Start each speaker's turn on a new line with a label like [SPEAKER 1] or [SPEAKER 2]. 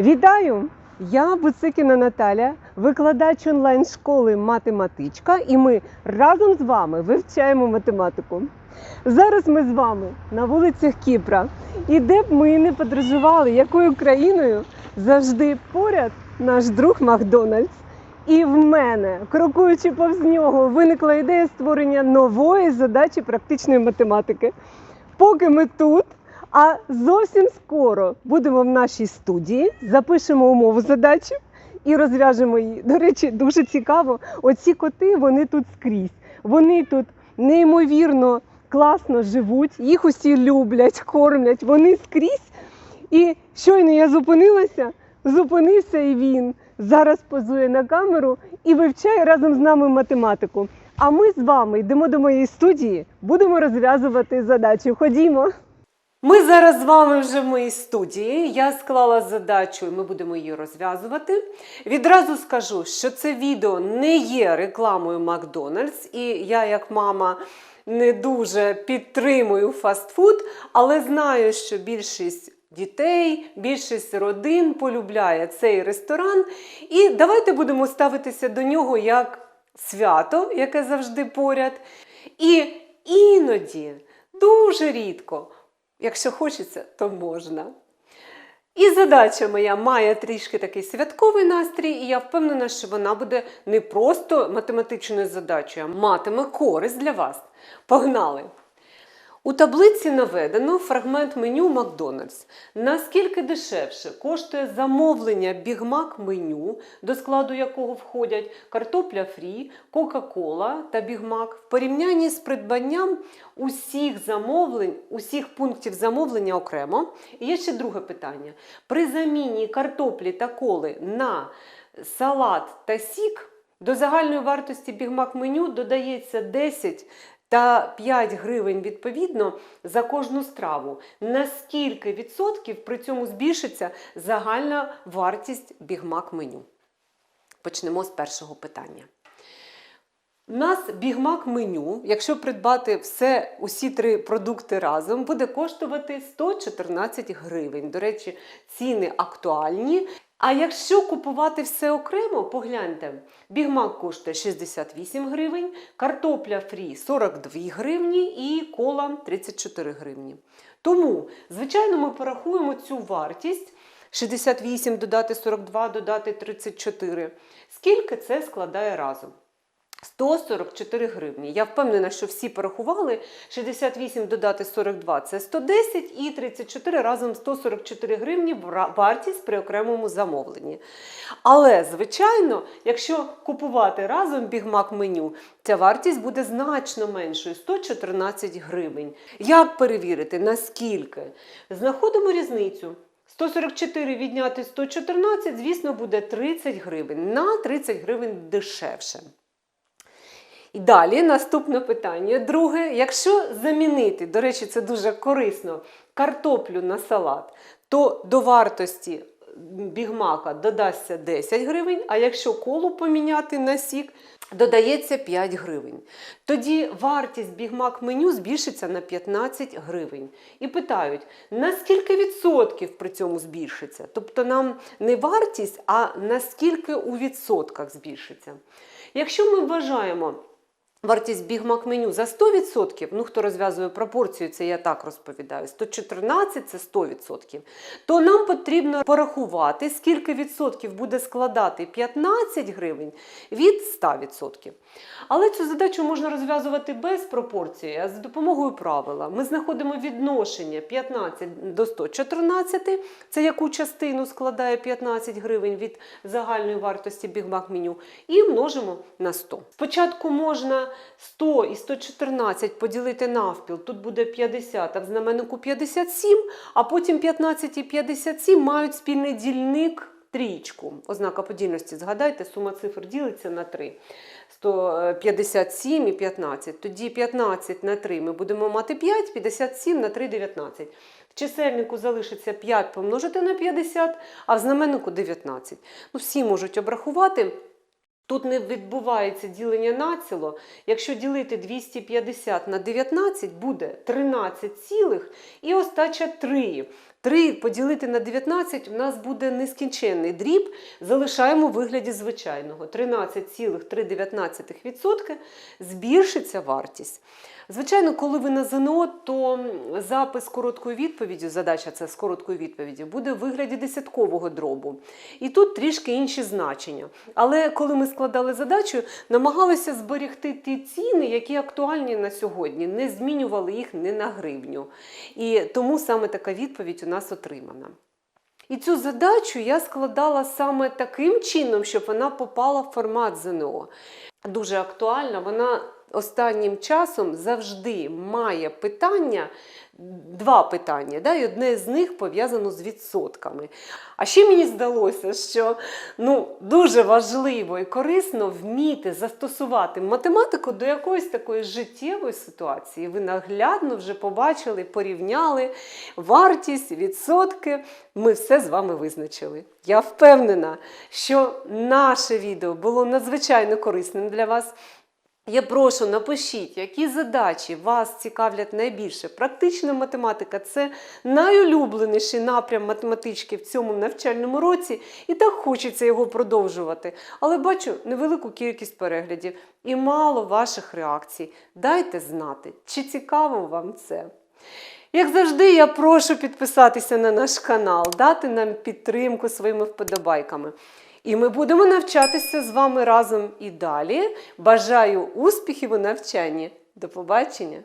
[SPEAKER 1] Вітаю! Я Буцикіна Наталя, викладач онлайн-школи Математичка, і ми разом з вами вивчаємо математику. Зараз ми з вами на вулицях Кіпра. І де б ми не подорожували, якою країною завжди поряд наш друг Макдональдс. І в мене, крокуючи повз нього, виникла ідея створення нової задачі практичної математики. Поки ми тут, а зовсім скоро будемо в нашій студії, запишемо умову задачі і розв'яжемо її. До речі, дуже цікаво. Оці коти вони тут скрізь. Вони тут неймовірно класно живуть, їх усі люблять, кормлять, вони скрізь. І щойно я зупинилася, зупинився і він. Зараз позує на камеру і вивчає разом з нами математику. А ми з вами йдемо до моєї студії, будемо розв'язувати задачу. Ходімо. Ми зараз з вами вже в моїй студії. Я склала задачу, і ми будемо її розв'язувати. Відразу скажу, що це відео не є рекламою Макдональдс, і я, як мама, не дуже підтримую фастфуд, але знаю, що більшість. Дітей, більшість родин полюбляє цей ресторан. І давайте будемо ставитися до нього як свято, яке завжди поряд. І іноді, дуже рідко, якщо хочеться, то можна. І задача моя має трішки такий святковий настрій, і я впевнена, що вона буде не просто математичною задачею, а матиме користь для вас. Погнали! У таблиці наведено фрагмент меню Макдональдс. Наскільки дешевше коштує замовлення бігмак меню, до складу якого входять картопля фрі, Кока-Кола та бігмак, в порівнянні з придбанням усіх замовлень, усіх пунктів замовлення окремо. І є ще друге питання. При заміні картоплі та коли на салат та сік до загальної вартості бігмак меню додається 10 та 5 гривень відповідно за кожну страву. Наскільки відсотків при цьому збільшиться загальна вартість бігмак меню? Почнемо з першого питання. У нас бігмак меню, якщо придбати все, усі три продукти разом, буде коштувати 114 гривень. До речі, ціни актуальні. А якщо купувати все окремо, погляньте, бігмак коштує 68 гривень, картопля фрі 42 гривні і кола 34 гривні. Тому, звичайно, ми порахуємо цю вартість 68 додати 42, додати 34. Скільки це складає разом? 144 гривні. Я впевнена, що всі порахували. 68 додати 42 це 110 і 34 разом 144 гривні вартість при окремому замовленні. Але, звичайно, якщо купувати разом бігмак меню, ця вартість буде значно меншою 114 гривень. Як перевірити, наскільки? Знаходимо різницю. 144 відняти 114, звісно, буде 30 гривень. На 30 гривень дешевше. І далі наступне питання. Друге, якщо замінити, до речі, це дуже корисно, картоплю на салат, то до вартості бігмака додасться 10 гривень, а якщо колу поміняти на сік, додається 5 гривень. Тоді вартість бігмак меню збільшиться на 15 гривень. І питають, наскільки відсотків при цьому збільшиться? Тобто нам не вартість, а наскільки у відсотках збільшиться. Якщо ми вважаємо, Вартість бігмак меню за 100%, ну хто розв'язує пропорцію, це я так розповідаю, 114 це 100%, то нам потрібно порахувати, скільки відсотків буде складати 15 гривень від 100%. Але цю задачу можна розв'язувати без пропорції, а за допомогою правила. Ми знаходимо відношення 15 до 114, це яку частину складає 15 гривень від загальної вартості бігмак меню, і множимо на 100. Спочатку можна 100 і 114 поділити навпіл, тут буде 50, а в знаменнику 57, а потім 15 і 57 мають спільний дільник трієчку. Ознака подільності, згадайте, сума цифр ділиться на 3. 157 і 15. Тоді 15 на 3 ми будемо мати 5, 57 на 3 – 19. В чисельнику залишиться 5 помножити на 50, а в знаменнику 19. Ну, всі можуть обрахувати. Тут не відбувається ділення націло. Якщо ділити 250 на 19, буде 13 цілих і остача 3. 3 поділити на 19 у нас буде нескінченний дріб, залишаємо у вигляді звичайного. 13,3% збільшиться вартість. Звичайно, коли ви на ЗНО, то запис короткою відповіддю, задача це з короткою відповіддю, буде в вигляді десяткового дробу. І тут трішки інші значення. Але коли ми складали задачу, намагалися зберегти ті ціни, які актуальні на сьогодні, не змінювали їх не на гривню. І тому саме така відповідь у нас отримана. І цю задачу я складала саме таким чином, щоб вона попала в формат ЗНО. Дуже актуальна, вона останнім часом завжди має питання, два питання, да, і одне з них пов'язано з відсотками. А ще мені здалося, що ну, дуже важливо і корисно вміти застосувати математику до якоїсь такої життєвої ситуації. Ви наглядно вже побачили, порівняли вартість, відсотки. Ми все з вами визначили. Я впевнена, що наше відео було надзвичайно корисним для вас. Я прошу, напишіть, які задачі вас цікавлять найбільше. Практична математика це найулюбленіший напрям математички в цьому навчальному році, і так хочеться його продовжувати. Але бачу невелику кількість переглядів і мало ваших реакцій. Дайте знати, чи цікаво вам це. Як завжди, я прошу підписатися на наш канал, дати нам підтримку своїми вподобайками. І ми будемо навчатися з вами разом і далі. Бажаю успіхів у навчанні. До побачення!